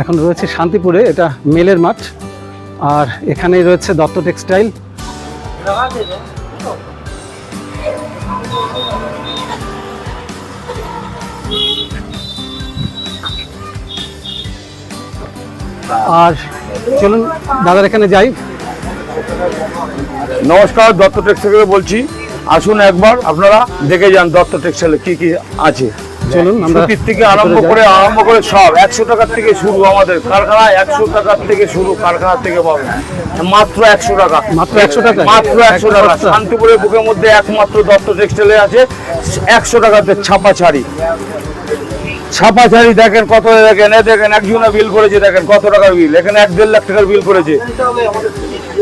এখন রয়েছে শান্তিপুরে, এটা মেলের মাঠ, আর এখানেই রয়েছে দত্ত টেক্সটাইল। আর চলুন, দাদার এখানে যাই। নমস্কার, দত্ত টেক্সটাইল বলছি। আসুন একবার, আপনারা দেখে যান দত্ত টেক্সটাইলে কি কি আছে। চলুন আমরা থেকে আরম্ভ করে আরম্ভ করে সব একশো টাকার থেকে শুরু আমাদের কারখানা একশো টাকার থেকে শুরু কারখানা থেকে পাবেন মাত্র একশো টাকা। মাত্র 100 টাকা? মাত্র একশো টাকা। শান্তিপুরের বুকের মধ্যে একমাত্র দত্ত টেক্সটাইলে আছে একশো টাকাতে ছাপা ছাড়ি ছাপা ছাড়ি দেখেন কত দেখেন এ দেখেন একজনে বিল করেছে দেখেন কত টাকার বিল এখানে এক দেড় লাখ টাকার বিল করেছে।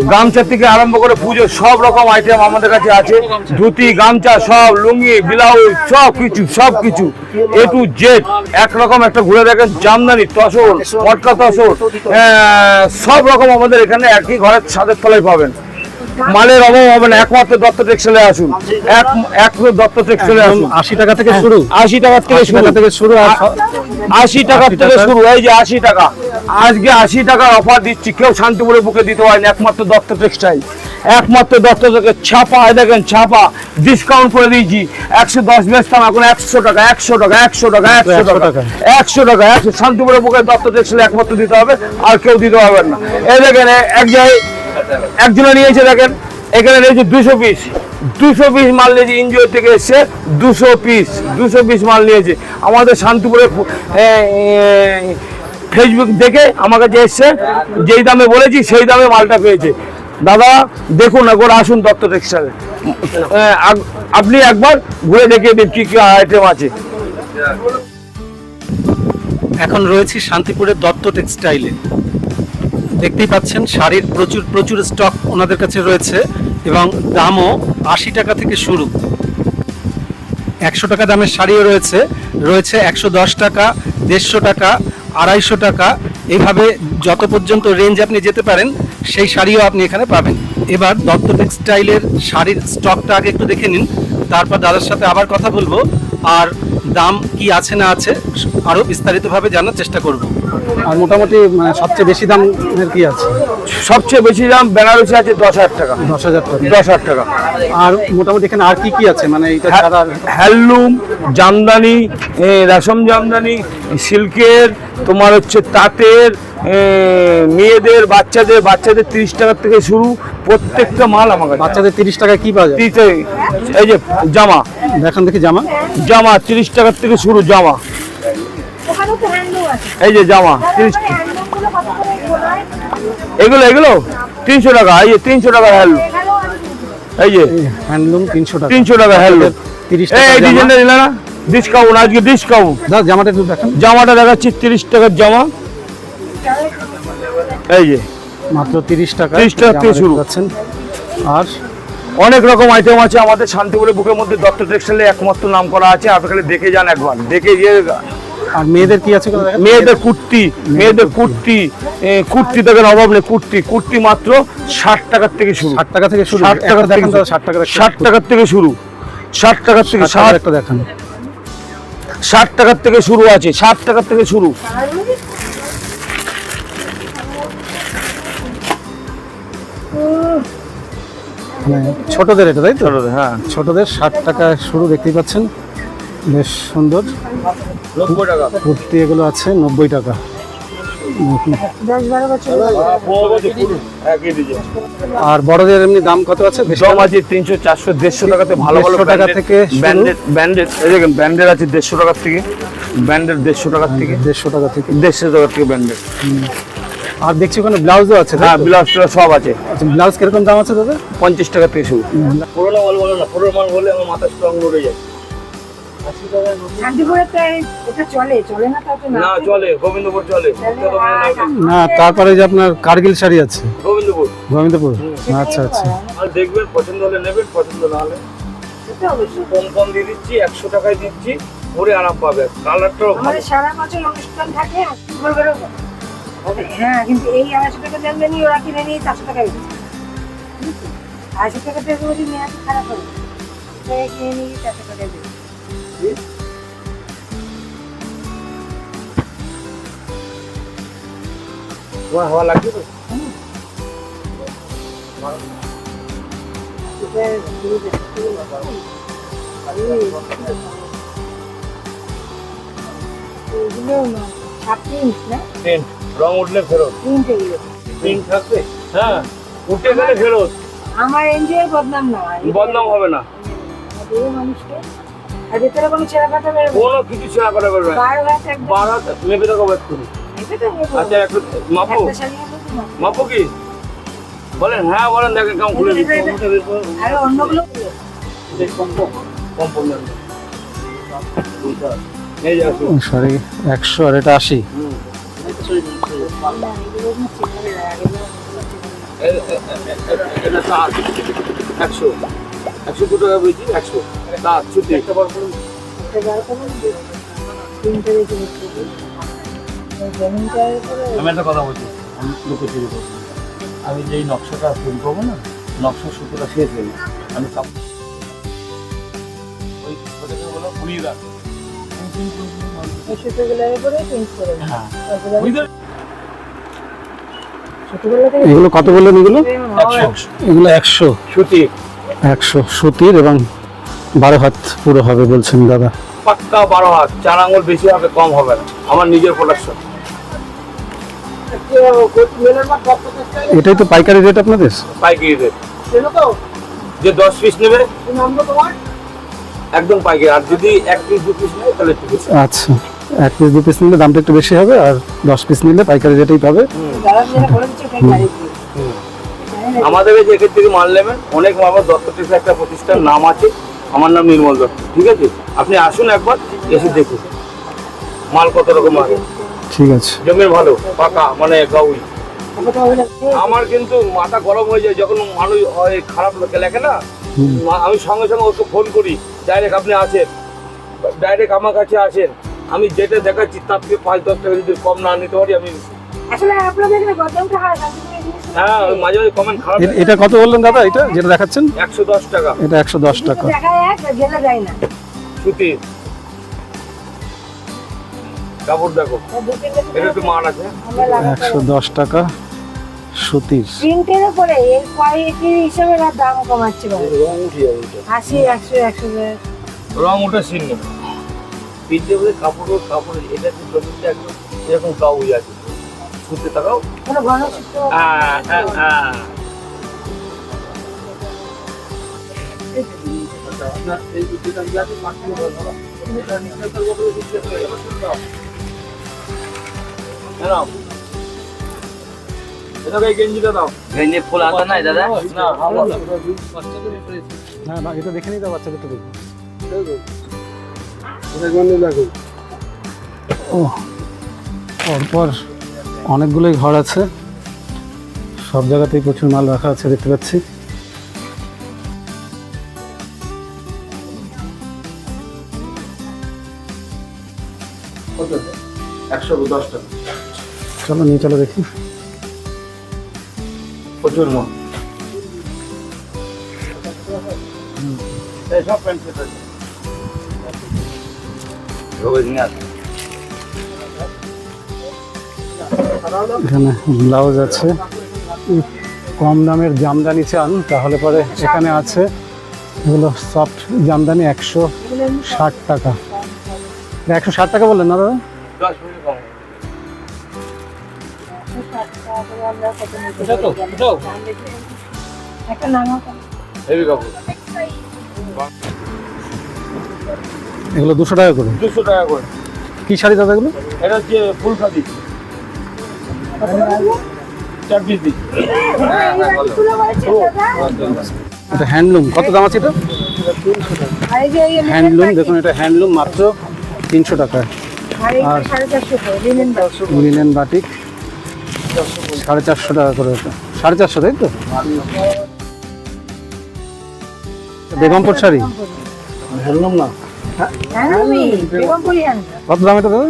গামছা থেকে আরম্ভ করে পুজো সব রকম আইটেম আমাদের কাছে আছে। ধুতি গামছা সব লুঙ্গি ব্লাউজ সব কিছু সব কিছু। এ টু জেড একরকম একটা ঘুরে দেখেন জামদানি তসর মটকা তসর আহ, সব রকম আমাদের এখানে একই ঘরের ছাদের তলায় পাবেন। মালের অভাব হবে না একমাত্র দত্ত টেক্সটাইলে আসুন। এক একমাত্র দত্ত টেক্সটাইলে আসুন। আশি টাকা থেকে শুরু। আশি টাকার থেকে শুরু টাকা থেকে শুরু আর আশি টাকার থেকে শুরু এই যে আশি টাকা। আজকে আশি টাকার অফার দিচ্ছি কেউ শান্তিপুরে বুকে দিতে পারেনি একমাত্র দত্ত টেক্সটাইল একমাত্র দত্ত থেকে ছাপা দেখেন ছাপা। ডিসকাউন্ট করে দিয়েছি একশো দশ বেচতাম এখন একশো টাকা একশো টাকা একশো টাকা একশো 100 টাকা। টাকা। একশো টাকা একশো। শান্তিপুরে বুকে দত্ত টেক্সটাইল একমাত্র দিতে হবে আর কেউ দিতে পারবেন না। এই দেখেন এক জায়গায় একজনে নিয়েছে দেখেন, এখানে রয়েছে দুশো পিস দুশো পিস মাল নিয়েছে এনজিও থেকে এসছে দুশো পিস দুশো পিস মাল নিয়েছে। আমাদের শান্তিপুরে ফেসবুক দেখে আমার কাছে এসছে যেই দামে বলেছি, সেই দামে মালটা পেয়েছে। দাদা, দেখুন একবার আসুন দত্ত টেক্সটাইলে আপনি একবার ঘুরে দেখে দিন কী কী আইটেম আছে। এখন রয়েছি শান্তিপুরের দত্ত টেক্সটাইলে দেখতেই পাচ্ছেন, শাড়ির প্রচুর প্রচুর স্টক ওনাদের কাছে রয়েছে এবং দামও আশি টাকা থেকে শুরু। একশো টাকা দামের শাড়িও রয়েছে রয়েছে একশো দশ টাকা, দেড়শো টাকা, আড়াইশো টাকা। এইভাবে যত পর্যন্ত রেঞ্জ আপনি যেতে পারেন, সেই শাড়িও আপনি এখানে পাবেন। এবার দত্ত টেক্সটাইলের শাড়ির স্টকটা আগে একটু দেখে নিন, তারপর দাদার সাথে আবার কথা বলব, আর দাম কি আছে না আছে আরও বিস্তারিতভাবে জানার চেষ্টা করব। আর মোটামুটি মানে সবচেয়ে বেশি দামের কি আছে? সবচেয়ে বেশি দাম বেনারসি আছে দশ হাজার টাকা। দশ হাজার টাকা। দশ হাজার টাকা। আর মোটামুটি এখানে আর কি কি আছে? মানে এটা হ্যাঁ। ছাড়া হ্যান্ডলুম জামদানি রেশম জামদানি সিল্কের তোমার হচ্ছে তাঁতের মেয়েদের বাচ্চাদের বাচ্চাদের তিরিশ টাকার থেকে শুরু প্রত্যেকটা মাল আমার কাছে বাচ্চাদের তিরিশ টাকা কি পাওয়া যায়? এই যে জামা। দেখান দেখি জামা। জামা তিরিশ টাকার থেকে শুরু জামা। এই যে জামা তিরিশ এগুলো এগুলো এগুলো? তিনশো টাকা এই যে তিনশো টাকা হ্যান্ডলুম এই যে হ্যান্ডলুম তিনশো টাকা। তিনশো টাকা হ্যান্ডলুম তিরিশ এই ডিজাইনটা দিলে না? ডিসকাউন্ট আজকে ডিসকাউন্ট দাদা জামাটা একটু দেখান। জামাটা দেখাচ্ছি তিরিশ টাকার জামা। এই যে। মাত্র তিরিশ টাকা 30 টাকা থেকে শুরু। আর? অনেক রকম আইটেম আছে আমাদের শান্তিপুরের বুকের মধ্যে দত্ত টেক্সটাইলে একমাত্র নাম করা আছে। আপনি খালি দেখে যান একবার। দেখে গিয়ে আর মেয়েদের কি আছে মেয়েদের কুর্তি মেয়েদের কুর্তি কুর্তি দেখেন অভাব নেই কুর্তি। কুর্তি মাত্র ষাট টাকার থেকে শুরু। ষাট টাকা থেকে শুরু। ষাট টাকা থেকে ষাট টাকা ষাট টাকার থেকে শুরু। ষাট টাকার থেকে ষাট ষাট একটা দেখান। ষাট টাকার থেকে শুরু আছে ষাট টাকার থেকে শুরু। মানে ছোটদের এটা তাই তো? হ্যাঁ। ছোটদের ষাট টাকা শুরু দেখতেই পাচ্ছেন। বেশ সুন্দর। টাকা। কুর্তি এগুলো আছে নব্বই টাকা। আর বড়দের এমনি দাম কত আছে? দাম? আছে তিনশো চারশো দেড়শো টাকাতে ভালো ভালো 150 টাকা থেকে ব্যান্ডেড ব্যান্ডেড এই দেখেন ব্যান্ডেড আছে দেড়শো টাকার থেকে। ব্যান্ডেড দেড়শো টাকার থেকে। দেড়শো টাকা থেকে। দেড়শো টাকার থেকে ব্যান্ডেড আর দেখছি ওখানে ব্লাউজও আছে হ্যাঁ ব্লাউজ সব আছে। আচ্ছা ব্লাউজ কীরকম দাম আছে দাদা? পঞ্চাশ টাকা থেকে শুরু। পুরোনো মাল বলে না পুরোনো মাল বলে আমার মাথা স্ট্রং উঠে যায়। না তা তো না না? চলে গোবিন্দপুর চলে। না তারপরে যে আপনার কার্গিল শাড়ি আছে। গোবিন্দপুর। গোবিন্দপুর? আচ্ছা আচ্ছা। আর দেখবেন পছন্দ হলে নেবেন পছন্দ না হলে। কম কম দিয়ে দিচ্ছি একশো টাকায় দিচ্ছি পরে আরাম পাবে। কালারটাও ভালো। আমাদের সারা বছর অনুষ্ঠান থাকে হ্যাঁ কিন্তু এই আড়াইশো টাকা জানবেনি ওরা কিনে নিয়ে চারশো টাকা আড়াইশো টাকা যদি খারাপ হবে কিনে নিয়ে চারশো টাকা দেবে তোমার হাওয়া লাগছে তো? রং উঠলে ফেরত। প্রিন্ট থাকবে? হ্যাঁ উঠে গেলে ফেরত। আমার এনজিওর বদনাম না বদনাম হবে না। মানুষকে আর ভেতরে কোনো ছেঁড়া কাটা বেরোবে কোনো কিছু ছেঁড়া করা করবে না। বারো হাত একদম বার হাত মেপে দেখাবো এক্ষুনি এটা আচ্ছা একটু মাপো। মাপো কি? বলেন হ্যাঁ বলেন দেখেন কেমন খুলে আর অন্যগুলো সরি একশো আর এটা আশি। একশো। একশো দু টাকা বলছি একশো। তাঁত সুতি একটা করুন, উপরে আমি একটা কথা বলছি আমি লোকে চুরি করব আমি যেই নকশাটা তৈরি করব না নকশার সুতোটা শেষ হয়ে আমি ওই বলো কুড়িয়ে দিই। হ্যাঁ। এগুলো কত বললেন এগুলো? একশো। এগুলো একশো। সুতি একশো সুতির এবং বারো হাত পুরো হবে বলছেন দাদা। পাক্কা বারো হাত চার আঙুল বেশি হবে কম হবে না। আমার নিজের প্রোডাকশন এটাই তো পাইকারি রেট আপনাদের? পাইকারি রেট যে দশ পিস নেবে একদম পাইকারি। আর যদি এক পিস দু পিস নেবে তাহলে আচ্ছা এক পিস দু পিস নিলে দামটা একটু বেশি হবে আর দশ পিস নিলে পাইকারি রেটেই পাবে। আমাদের কাছে এখান থেকে মাল নেবেন অনেক মাল দত্ত টিপস একটা প্রতিষ্ঠান নাম আছে। আমার নাম নির্মল দত্ত ঠিক আছে? আপনি আসুন একবার এসে দেখুন। মাল কত রকম আছে ঠিক আছে। জমির ভালো পাকা মানে গাউই আমরা কিন্তু মাথা গরম হয়ে যায় যখন মানুষ হয় খারাপ লোকে লেখে না আমি সঙ্গে সঙ্গে ওকে ফোন করি ডাইরেক্ট আপনি আসেন ডাইরেক্ট আমার কাছে আসেন। আমি যেটা দেখাচ্ছি তার থেকে পাঁচ দশ টাকা যদি কম না নিতে পারি আমি আসলে আপনাদের এখানে গরদামটা হয় শান্তিপুরের মাঝে মাঝে কমেন্ট খারাপ এ- এটা কত বললেন দাদা? এটা যেটা দেখাচ্ছেন? একশো দশ টাকা। এটা একশো দশ টাকা। দেখা এক গেলে যায় না। সুতি। কাপড় দেখো। এটা একটু মান আছে। একশো দশ টাকা সুতির। প্রিন্টের উপরে এর কোয়ালিটি হিসাবে এরা দাম কমাচ্ছে রং উঠে যাবে আশি একশো একশো। রং সিন নেবে। কাপড় কাপড় এটা কি একদম এরকম কাউই আছে? কোনো ঘন হ্যাঁ এটাকে এই গেঞ্জিটা দাও। গেঞ্জি ফুল নাই দাদা? না না এটা দেখে নিই তো বাচ্চাদেরটা দেখি? ও পরপর। অনেকগুলোই ঘর আছে। সব জায়গাতেই প্রচুর মাল রাখা আছে দেখতে পাচ্ছি। চলো নিয়ে চলো দেখি। প্রচুর মন সব প্যান্ট এখানে ব্লাউজ আছে। কম দামের জামদানি চান তাহলে পরে এখানে আছে। এগুলো সফট জামদানি একশো ষাট টাকা। একশো ষাট টাকা বললেন না দাদা? এগুলো দুশো টাকা করে। দুশো টাকা করে। কি শাড়ি দাদা এগুলো? এটা হচ্ছে ফুল খাদি এটা হ্যান্ডলুম কত দাম আছে এটা? আর এই যে এই হ্যান্ডলুম দেখুন এটা হ্যান্ডলুম মাত্র তিনশো টাকা। আর সাড়ে চারশো লিনেন বাটিক সাড়ে চারশো টাকা করে এটা। সাড়ে চারশো তাই তো? বেগমপুর শাড়ি? না। হ্যান্ডলুমি বেগমপুরি হ্যান্ডলুম কত দাম এটা দাদা?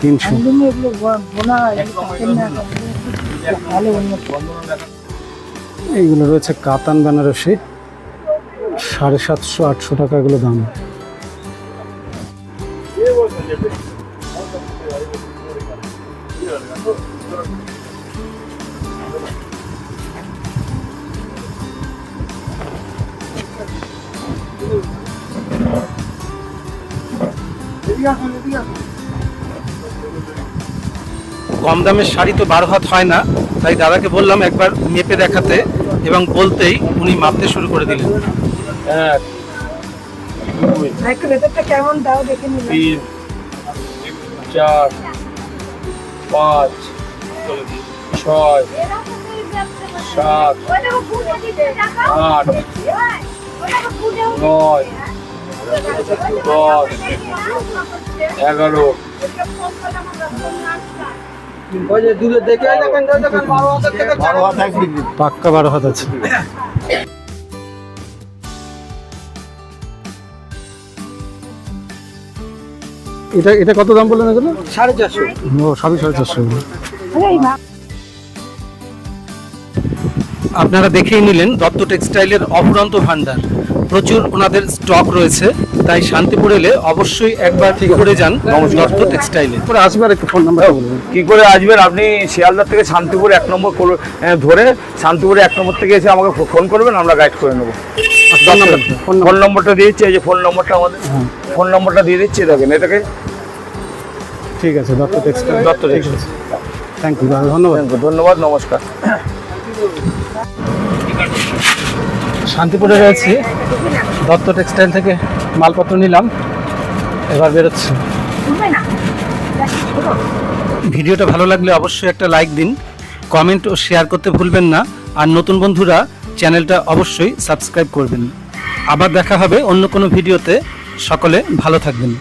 তিনশো। এইগুলো রয়েছে কাতান বেনারসি। সাড়ে সাতশো আটশো টাকা এগুলো দাম। এদিকে আসুন এদিকে আসুন। কম দামের শাড়ি তো বারো হাত হয় না তাই দাদাকে বললাম একবার মেপে দেখাতে এবং বলতেই উনি মাপতে শুরু করে দিলেন। কেমন দাও দেখে তিন চার পাঁচ ছয় সাত আট নয় দশ এগারো পাক্কা বারো হাত আছে। এটা এটা কত দাম বললেন এগুলো? সাড়ে চারশো। ও সবই সাড়ে চারশো। আপনারা দেখেই নিলেন দত্ত টেক্সটাইলের অফুরন্ত ভান্ডার প্রচুর ওনাদের স্টক রয়েছে তাই শান্তিপুর এলে অবশ্যই একবার ঠিক করে যান দত্ত টেক্সটাইলে। পরে আসবার একটু ফোন নাম্বার কি করে আসবেন? আপনি শিয়ালদার থেকে শান্তিপুর এক নম্বর করে- ধরে শান্তিপুরে এক নম্বর থেকে এসে আমাকে ফোন করবেন আমরা গাইড করে নেব। ফোন নাম্বার ফোন নম্বরটা দিয়েছি এই যে ফোন নম্বরটা আমাদের ফোন নম্বরটা দিয়ে দিচ্ছি দেখেন এটাকে। ঠিক আছে Dutta textile. Dutta textile. Thank you ধন্যবাদ। ধন্যবাদ নমস্কার। শান্তিপুরে রয়েছি। দত্ত টেক্সটাইল থেকে মালপত্র নিলাম। এবার বেরোচ্ছে। ভিডিওটা ভালো লাগলে অবশ্যই একটা লাইক দিন, কমেন্ট ও শেয়ার করতে ভুলবেন না। আর নতুন বন্ধুরা, চ্যানেলটা অবশ্যই সাবস্ক্রাইব করবেন। আবার দেখা হবে অন্য কোনো ভিডিওতে। সকলে ভালো থাকবেন।